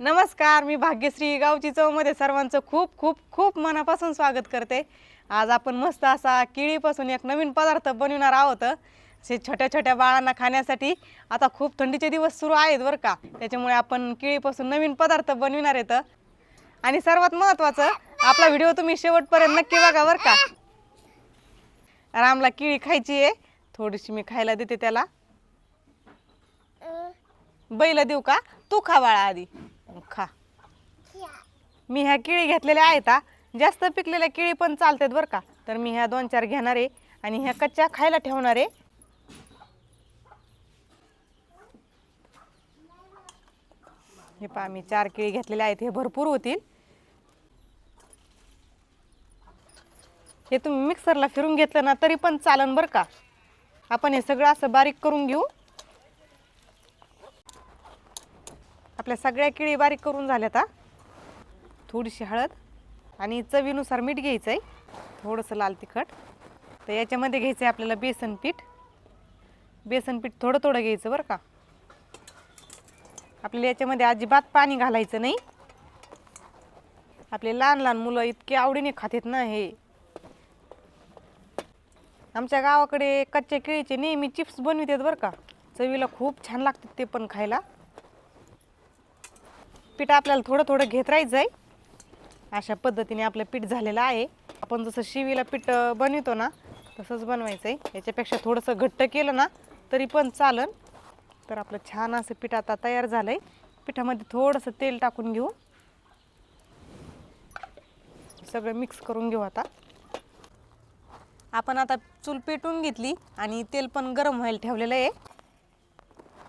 नमस्कार मी भाग्यश्री गावची चौमध्ये सर्वांचं खूप खूप खूप मनापासून स्वागत करते. आज आपण मस्त असा केळीपासून एक नवीन पदार्थ बनवणार आहोत. असे छोट्या छोट्या बाळांना खाण्यासाठी आता खूप थंडीचे दिवस सुरू आहेत बरं का. त्याच्यामुळे आपण केळीपासून नवीन पदार्थ बनविणार आहेत. आणि सर्वात महत्त्वाचं आपला व्हिडिओ तुम्ही शेवटपर्यंत नक्की बघा बरं का. रामला केळी खायची आहे. थोडीशी मी खायला देते त्याला. बैल देऊ का? तू खा बाळा आधी. खा. मी ह्या केळी घेतलेल्या आहेत हा. जास्त पिकलेल्या केळी पण चालतात बरं का. तर मी ह्या दोन चार घेणार आहे आणि ह्या कच्च्या खायला ठेवणार आहे. हे पहा मी चार केळी घेतलेल्या आहेत हे भरपूर होतील. हे तुम्ही मिक्सरला फिरून घेतलं ना तरी पण चालन बरं का. आपण हे सगळं असं बारीक करून घेऊ. आपल्या सगळ्या केळी बारीक करून झाल्यात हा. थोडीशी हळद आणि चवीनुसार मीठ घ्यायचं आहे थोडंसं लाल तिखट. तर याच्यामध्ये घ्यायचं आहे आपल्याला बेसन पीठ. बेसन पीठ थोडं थोडं घ्यायचं बरं का. आपल्याला याच्यामध्ये अजिबात पाणी घालायचं नाही. आपले लहान लहान मुलं इतके आवडीने खातात ना हे. आमच्या गावाकडे कच्च्या केळीचे नेहमी चिप्स बनवितात बरं का. चवीला खूप छान लागतात ते पण खायला. पीठ आपल्याला थोडं थोडं घेत राहायचं आहे अशा पद्धतीने आपलं पीठ झालेलं आहे. आपण जसं शिवीला पीठ बनवतो ना तसंच बनवायचं आहे याच्यापेक्षा थोडंसं घट्ट केलं ना तरी पण चालन. तर आपलं छान असं पीठ आता तयार झालं आहे पिठामध्ये थोडंसं तेल टाकून घेऊ. सगळं मिक्स करून घेऊ आता. आपण आता चूल पेटून घेतली आणि तेल पण गरम व्हायला ठेवलेलं आहे.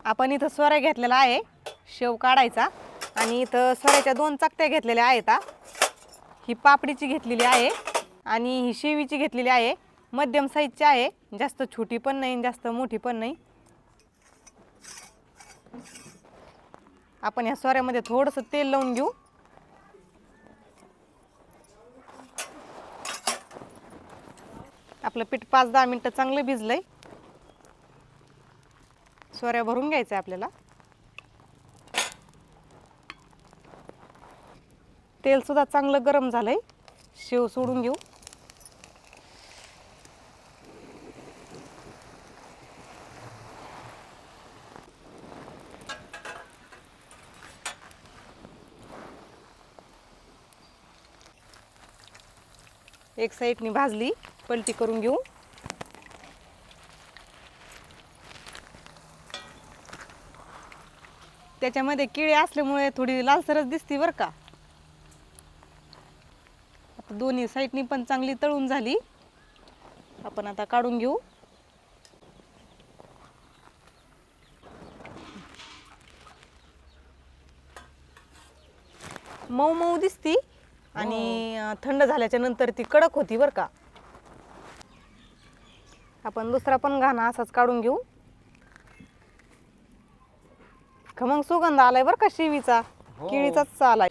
आपण इथं सोऱ्या घेतलेला आहे. शेव काढायचा. आणि इथं सोऱ्याच्या दोन चकत्या घेतलेल्या आहेत हा. ही पापडीची घेतलेली आहे आणि ही शेवीची घेतलेली आहे. मध्यम साईजची आहे. जास्त छोटी पण नाही जास्त मोठी पण नाही. आपण ह्या सोऱ्यामध्ये थोडंसं तेल लावून घेऊ. आपलं पीठ पाच दहा मिनटं चांगलं भिजलंय. सोऱ्या भरून घ्यायचं आपल्याला. तेलसुद्धा चांगलं गरम झालंय. शेव सोडून घेऊ. एक साईडनी भाजली पलटी करून घेऊ. त्याच्यामध्ये किळे असल्यामुळे थोडी लालसरच दिसते बरं का. दोन्ही साईडनी पण चांगली तळून झाली. आपण आता काढून घेऊ. मऊ मऊ दिसती आणि अं, थंड झाल्याच्यानंतर ती कडक होती बरं का. आपण दुसरा पण घाणा असाच काढून घेऊ. खमंग सुगंध आलाय बरं का शिवीचा. हो. केळीचाच आलाय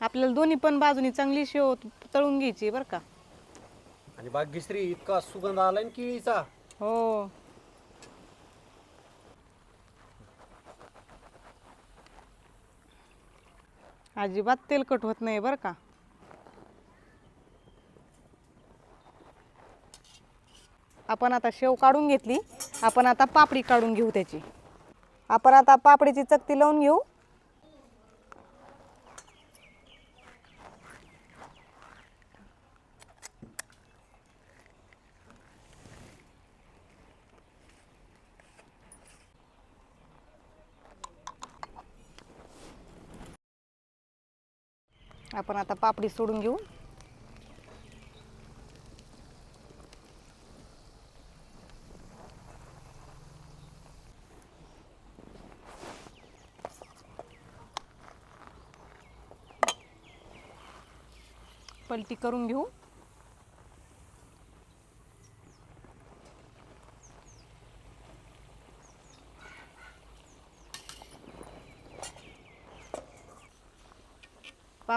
आपल्याला दोन्ही पण बाजूनी चांगली शेव तळून घ्यायची बरं का. आणि भाग्यश्री इतका सुगंध आलाय ना केळीचा. हो. अजिबात तेलकट होत नाही बरं का. आपण आता शेव काढून घेतली. आपण आता पापडी काढून घेऊ त्याची. आपण आता पापडीची चकती लावून घेऊ. आपण आता पापडी सोडून घेऊ. पलटी करून घेऊ.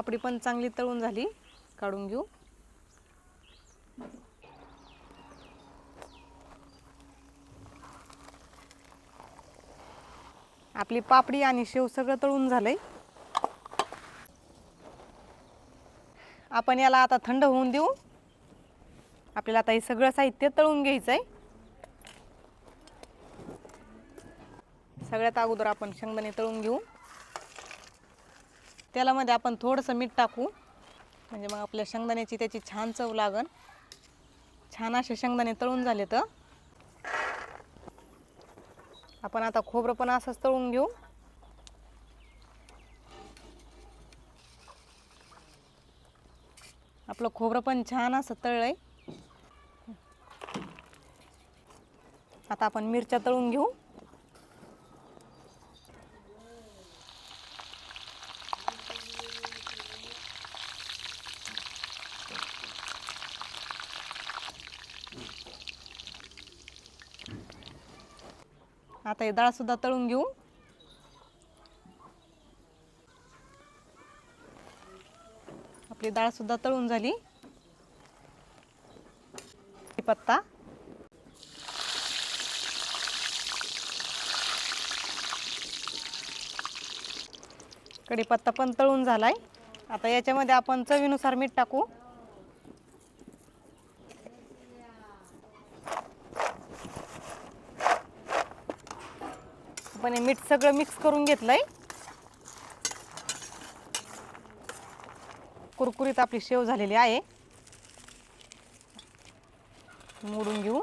पापडी पण चांगली तळून झाली. काढून घेऊ. आपली पापडी आणि शेव सगळं तळून झालंय. आपण याला आता थंड होऊन देऊ. आपल्याला आता हे सगळं साहित्य तळून घ्यायचं आहे सगळ्यात अगोदर आपण शेंगदाणे तळून घेऊ. तेलामध्ये आपण थोडंसं मीठ टाकू. म्हणजे मग आपल्या शेंगदाण्याची त्याची छान चव लागन. छान असे शेंगदाणे तळून झाले तर आपण आता खोबरं पण असंच तळून घेऊ. आपलं खोबरं पण छान असं तळलं आहे आता आपण मिरच्या तळून घेऊ. आता हे डाळ सुद्धा तळून घेऊ. आपली डाळ सुद्धा तळून झाली. पत्ता. कढीपत्ता पण तळून झालाय. आता याच्यामध्ये आपण चवीनुसार मीठ टाकू. पण हे मीठ सगळं मिक्स करून घेतलंय. कुरकुरीत आपली शेव झालेली आहे. मोडून घेऊ.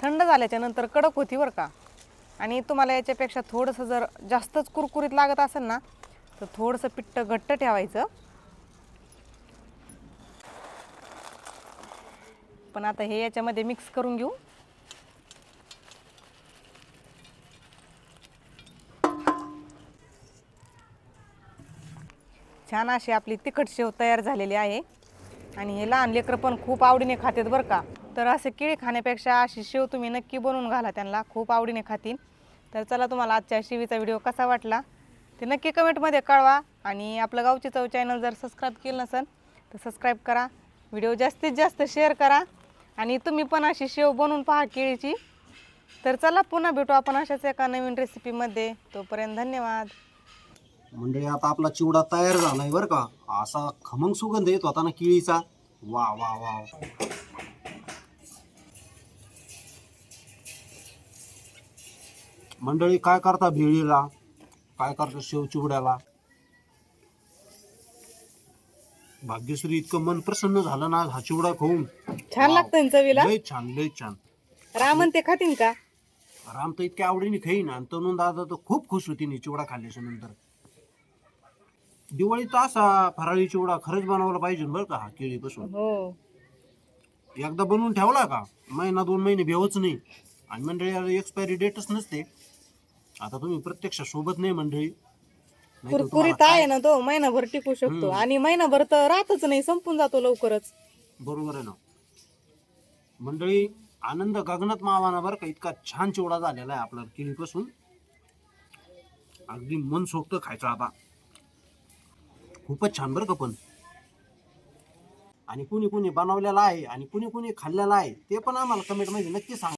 थंड झाल्याच्यानंतर कडक होती बरं का. आणि तुम्हाला याच्यापेक्षा थोडंसं जर जास्तच कुरकुरीत लागत असेल ना तर थोडंसं पिठ्ठ घट्ट ठेवायचं. पण आता हे याच्यामध्ये मिक्स करून घेऊ. छान अशी आपली तिखट शेव तयार झालेली आहे. आणि हे लहान लेकरं पण खूप आवडीने खातात बरं का. तर असे केळी खाण्यापेक्षा अशी शेव तुम्ही नक्की बनवून घाला त्यांना खूप आवडीने खातील. तर चला तुम्हाला आजच्या शिवीचा व्हिडिओ कसा वाटला ते नक्की कमेंटमध्ये कळवा. आणि आपलं गावची चव चॅनल जर सबस्क्राईब केलं नसेल तर सबस्क्राईब करा. व्हिडिओ जास्तीत जास्त शेअर करा. आणि तुम्ही पण अशी शेव बनवून पहा केळीची. तर चला पुन्हा भेटू आपण अशाच एका नवीन रेसिपीमध्ये तोपर्यंत धन्यवाद. मंडळी आता आपला चिवडा तयार झालाय बरं का. असा खमंग सुगंध येत होता ना केळीचा. वा वा वा. मंडळी काय करता भेळीला? काय करता शेव चिवड्याला? भाग्यश्री इतकं मन प्रसन्न झालं ना हा चिवडा खाऊन. छान लागतं ना चवीला लय छान लय छान. रामन ते खातील का? राम तर इतक्या आवडीने खाईन आणि तनुन दादा तर खूप खुश होती नी चिवडा खाल्ल्याच्या नंतर. दिवाळीत असा फराळी चिवडा खरंच बनवला पाहिजे बरं का हा केळीपासून. हो. एकदा बनवून ठेवला का महिना दोन महिने भेवच नाही. आणि मंडळी एक्सपायरी डेटच नसते. आता तुम्ही प्रत्यक्ष सोबत नाही मंडळी. कुरकुरीत आहे ना तो महिनाभर टिकू शकतो. आणि महिनाभर तर राहतच नाही संपून जातो लवकरच. बरोबर आहे ना. मंडळी आनंद गगनात मावाना बरं का इतका छान चिवडा झालेला आहे आपला केळीपासून अगदी मन सोक्त खायचं आता. खूपच छान बरं का पण. आणि कुणी कुणी बनवलेला आहे आणि कुणी कुणी खाल्लेला आहे ते पण आम्हाला कमेंटमध्ये नक्की सांगा.